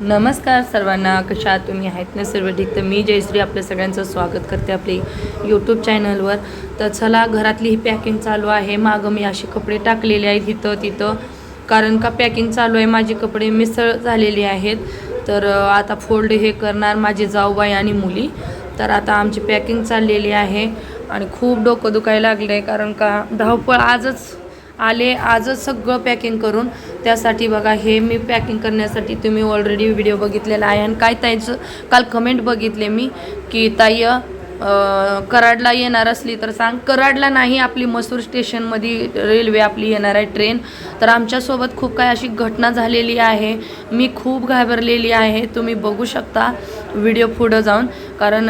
नमस्कार सर्वांना कशा तुम्ही? आहेत ना सर्व ठीक? तर मी जयश्री आपल्या सगळ्यांचं स्वागत करते आपली यूट्यूब चॅनलवर तर चला घरातली ही पॅकिंग चालू आहे. मागं मी असे कपडे टाकलेले आहेत इथं तिथं. कारण का पॅकिंग चालू आहे? माझे कपडे मिसळ झालेले आहेत. तर आता फोल्ड हे करणार माझे जाऊबाई आणि मुली. तर आता आमची पॅकिंग चाललेली आहे. आणि खूप डोकं दुखायला लागलं आहे कारण का धावपळ आजच आले आजच सगळं पॅकिंग करून. त्यासाठी बघा हे मी पॅकिंग करण्यासाठी तुम्ही ऑलरेडी व्हिडिओ बघितलेला आहे. आणि काय ताईचं काल कमेंट बघितले मी की ताई कराडला येणार असली तर सांग. कराडला नाही आपली मसूर स्टेशनमध्ये रेल्वे आपली येणार आहे ट्रेन तर आमच्यासोबत खूप काही अशी घटना झालेली आहे. मी खूप घाबरलेली आहे. तुम्ही बघू शकता व्हिडिओ पुढं जाऊन. कारण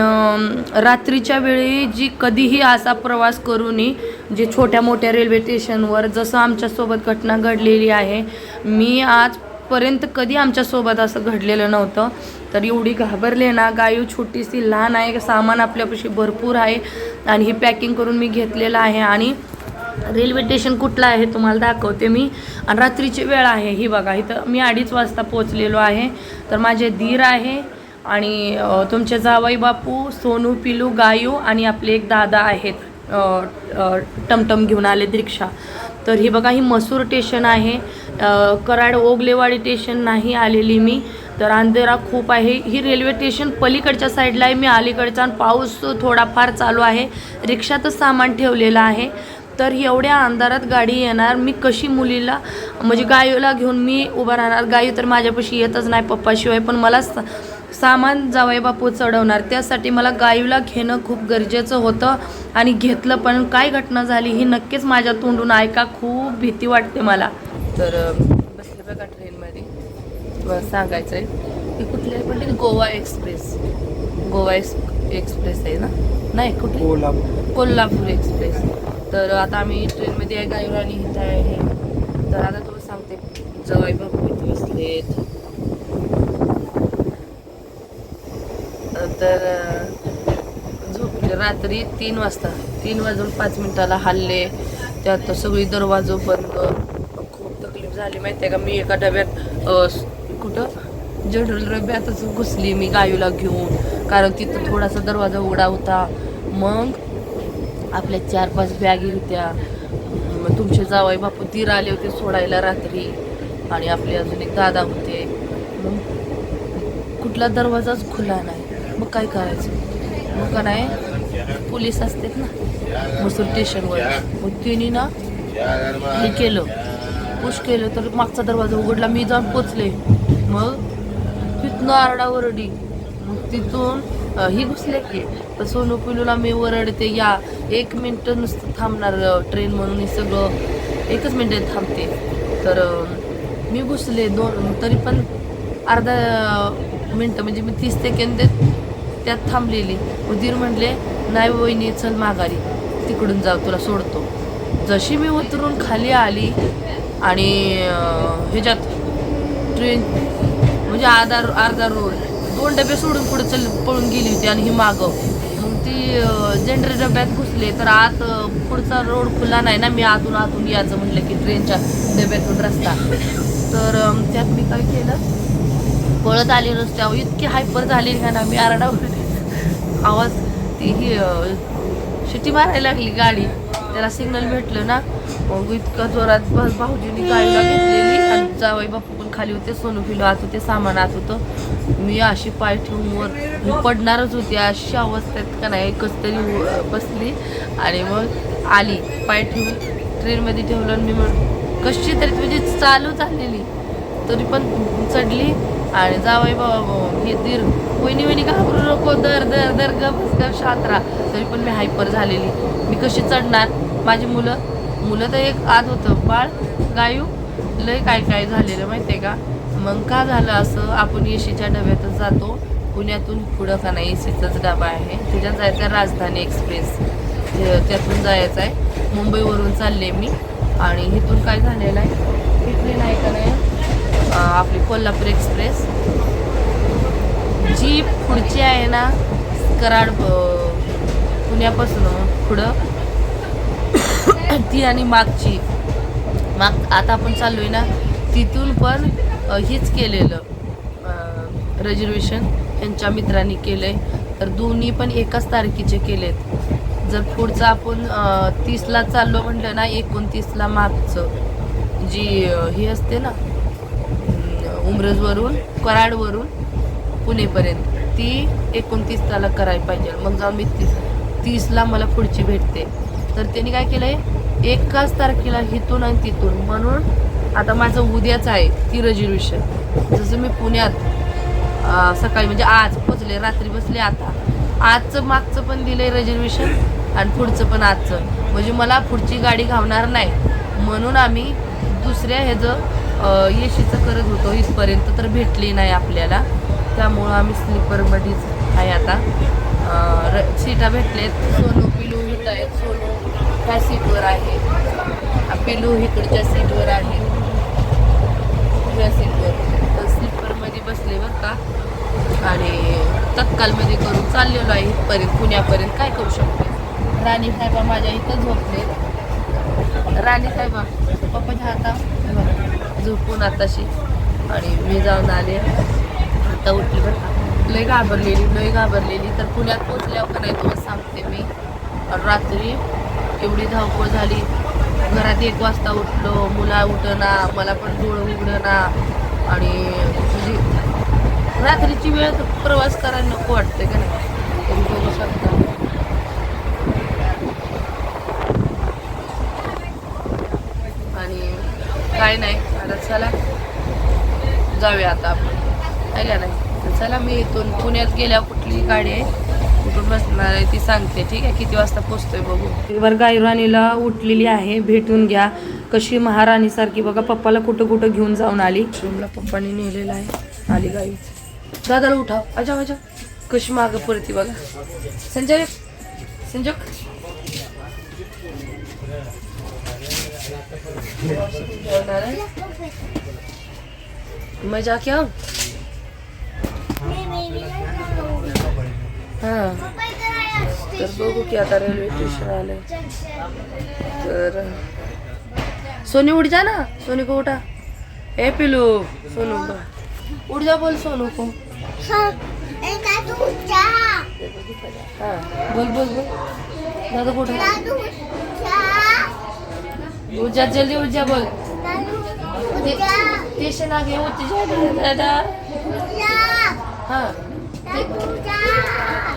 रात्रीच्या वेळी जी कधीही असा प्रवास करू नये जे छोट्या मोठ्या रेल्वे स्टेशनवर जसं आमच्यासोबत घटना घडलेली आहे मी आजपर्यंत कधी आमच्यासोबत असं घडलेलं नव्हतं. तर एवढी घाबरले ना गायू छोटीशी लहान आहे सामान आपल्यापाशी भरपूर आहे आणि ही पॅकिंग करून मी घेतलेलं आहे आणि रेल्वे स्टेशन कुठलं आहे तुम्हाला दाखवते मी. आणि रात्रीची वेळ आहे ही बघा इथं मी अडीच वाजता पोचलेलो आहे. तर माझे धीर आहे आणि तुमचे जावई बापू सोनू पिलू गायू आणि आपले एक दादा आहेत. टमटम घेऊन आले रिक्षा. तर ही बघा ही मसूर स्टेशन आहे. कराड ओगलेवाडी स्टेशन नाही आलेली मी. तर अंधेरा खूप आहे. ही रेल्वे स्टेशन पलीकडच्या साईडला आहे. मी अलीकडचा पाऊस थोडाफार चालू आहे. रिक्षातच सामान ठेवलेलं आहे. तर एवढ्या अंधारात गाडी येणार मी कशी मुलीला? म्हणजे गायूला घेऊन मी उभा राहणार? गायू तर माझ्यापाशी येतच नाही पप्पाशिवाय. पण मला सामान जावई बापू चढवणार. त्यासाठी मला गायूला घेणं खूप गरजेचं होतं आणि घेतलं पण काय घटना झाली ही नक्कीच माझ्या तोंडून ऐका खूप भीती वाटते मला. तर बसले बघा ट्रेनमध्ये बस सांगायचं आहे ही कुठली आहे पण Goa express. Goa ex express आहे ना? नाही कुठली? कोल्हापूर. कोल्हापूर एक्सप्रेस. तर आता आम्ही ट्रेनमध्ये आहे गायूर आणि इथं आहे तर आता तुला सांगते जवाई बापू इथे बसलेत तर अं, झोपले रात्री तीन वाजता तीन वाजून पाच मिनिटाला हल्ले. त्यात सगळी दरवाजो बंद. खूप तकलीफ झाली माहिती आहे का? मी एका डब्यात कुठं? जनरल डब्यातच घुसली मी गायूला घेऊन. कारण तिथं थोडासा दरवाजा उघडा होता. मग आपल्या चार पाच बॅगी होत्या. मग तुमचे जावई बापू तीर आले होते सोडायला रात्री. आणि आपले अजून एक दादा होते. मग कुठला दरवाजाच खुला नाही. मग काय करायचं? मग का नाही? पोलीस असतात ना मसूर स्टेशनवर. मग तिने ना हे केलं. पुश केलं तर मागचा दरवाजा उघडला मी जाऊन पोचले. मग तिथनं आरडाओरडी मग तिथून ही घुसले की तर सोनू पिलूला मी ओरडते या एक मिनटं नुसतं थांबणार ट्रेन म्हणून हे सगळं. एकच मिनटं थांबते. तर मी घुसले दोन तरी पण अर्धा मिनटं म्हणजे मी तीस सेकंद त्यात थांबलेली. उदीर म्हणले नाही वहिनी चल माघारी. तिकडून जाऊ तुला सोडतो. जशी मी उतरून खाली आली आणि ह्याच्यात ट्रेन म्हणजे आधार अर्धा रोड दोन डबे सोडून पुढे चल पळून गेली होती आणि ही मागं. मग ती जेंडर डब्यात घुसले तर आत पुढचा रोड खुला नाही ना मी आतून आतून यायचं म्हटलं की ट्रेनच्या डब्यातून रस्ता. तर त्यात मी काय केलं? पळत आली रस्त्यावर. इतकी हायपर झाली ना मी आरडावर आवाज ती ही शिटी मारायला लागली गाडी. त्याला सिग्नल भेटलं ना. मग इतकं जोरात बस भाऊजींनी गाडीला घेतलेली. आणि जावई बापू पण खाली होते सोनू फिलो आत होते सामान आत होतं. मी अशी पाय ठेवून वर मी पडणारच होती. अशी अवस्थेत का नाही एकच तरी बसली. आणि मग आली पाय ठेवून ट्रेनमध्ये ठेवलं आणि मी मग कशी तरी म्हणजे चालू झालेली. तरी पण चढली. आणि जावई बाबा हे दीर वहिनी वहिनी घाबरू नको? दर दर दर ग बस तरी पण मी हायपर झालेली. मी कशी चढणार? माझी मुलं मुलं तर एक आत होतं. बाळ गायू लय काय काय झालेलं माहिती आहे का? मग का झालं असं? आपण एशीच्या डब्यातच जातो. पुण्यातून पुढं का नाही? एसीचाच डबा आहे. त्याच्यात जायचं आहे राजधानी एक्सप्रेस. त्यातून जायचं आहे. मुंबईवरून चालले मी. आणि इथून काय झालेलं आहे? ही नाही का नाही? आपली कोल्हापूर एक्सप्रेस. जी पुढची आहे ना कराड पुण्यापासून हो, पुढं. ती आणि मागची. माग आता आपण चाललो आहे ना तिथून पण हेच केलेलं रिजर्वेशन रिझर्वेशन यांच्या मित्रांनी आहे तर दोन्ही पण एकाच तारखेचे केलेत. जर पुढचं आपण तीसला चाललो म्हटलं ना एकोणतीसला मागचं. जी हे असते ना उमरजवरून कराडवरून पुणेपर्यंत. ती एकोणतीस ताला करायला पाहिजे. मग जाऊन मी तीस तीसला मला पुढची भेटते तर त्यांनी काय केलं आहे एकाच तारखेला हिथून आणि तिथून. म्हणून आता माझं उद्याच आहे ती रिझर्वेशन जसं मी पुण्यात सकाळी म्हणजे आज पोचले रात्री बसले आता. आजचं मागचं पण दिलं आहे रिझर्वेशन आणि पुढचं पण आजचं. म्हणजे मला पुढची गाडी घावणार नाही. म्हणून आम्ही दुसऱ्या ह्याचं येशीचं करत होतो. इथपर्यंत तर भेटली नाही आपल्याला. त्यामुळं आम्ही स्लीपरमध्येच आहे आता. र- सीटा भेटलेत. सोनू पिलू इथं आहेत. सोनू ह्या सीटवर आहे. पिलू इकडच्या सीटवर आहे. ह्या सीटवर. तर स्लीपरमध्ये बसले बरं का. आणि तत्कालमध्ये करून चाललेलो आहे इथपर्यंत. पुण्यापर्यंत काय करू शकते? राणी साहेबा माझ्या इथं झोपले राणी साहेबा पप्पाच्या हाता झोपून आताशी. आणि मी जाऊन आले. आता उठली बरं लय घाबरलेली लय घाबरलेली. तर पुण्यात पोचल्यावर का नाही तुम्हाला सांगते मी. रात्री एवढी धावपळ झाली. घरात एक वाजता उठलो. मुला उठना मला पण डोळं उघडना. आणि म्हणजे रात्रीची वेळ प्रवास करायला नको वाटते का नाही? तुम्ही बघू शकता. आणि काय नाही. चला जाऊया आता आपण. आहे का नाही? चला मी इथून पुण्यात गेल्या कुठली गाडी आहे कुठून बसणार आहे ती सांगते. ठीक आहे? किती वाजता पोचतोय बघू. वर गाई राणीला उठलेली आहे. भेटून घ्या. कशी महाराणीसारखी बघा पप्पाला कुठं कुठं घेऊन जाऊन आली. रूमला पप्पाने नेलेला आहे. आली गाई. दादाला उठाव अच्छा अच्छा कशी मागं पडती बघा. संजय. संजय मज़ा क्या हाँ। तर बघू की आता रेल्वे स्टेशन आलं तर सोनी उठ जा ना। सोनी को उठा। ए पिलू सोनू को। उठ जा बोल सोनू को। हाँ बोल बोल बोल। दादा को उठा उठ. जा जल्दी उठ जा बोल स्टेशन आ गए उठ जा दादा. हाँ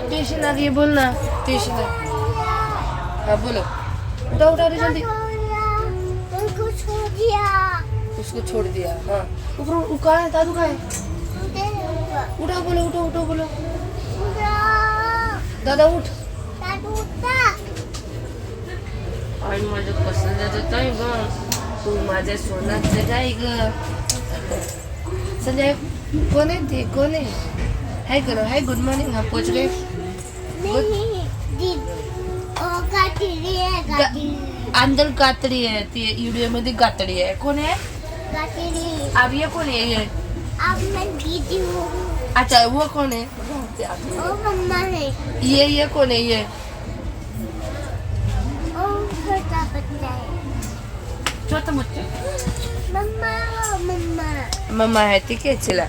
स्टेशन आ गई बोल ना स्टेशन आ हाँ बोलो. उठा उठा जल्दी. उसको छोड़ दिया हाँ. ऊपर कहाँ है दादू कहाँ है? उठा बोलो उठो उठो बोलो. दादा उठ. आणि माझं पसंत आहे ग तू माझ्या सोनाचं काय ग. संजय कोण आहे ते? कोण आहे? हाय करो हाय गुड मॉर्निंग. हा पोच गए अंदर गातडी आहे. ती व्हिडिओमध्ये गातडी आहे. कोण आहे? अब ये कौन है. ये अच्छा वो कौन है ये ये कौन है ये. छोटा मुच्चा मम्मा मम्मा मम्मा है ठीक है चला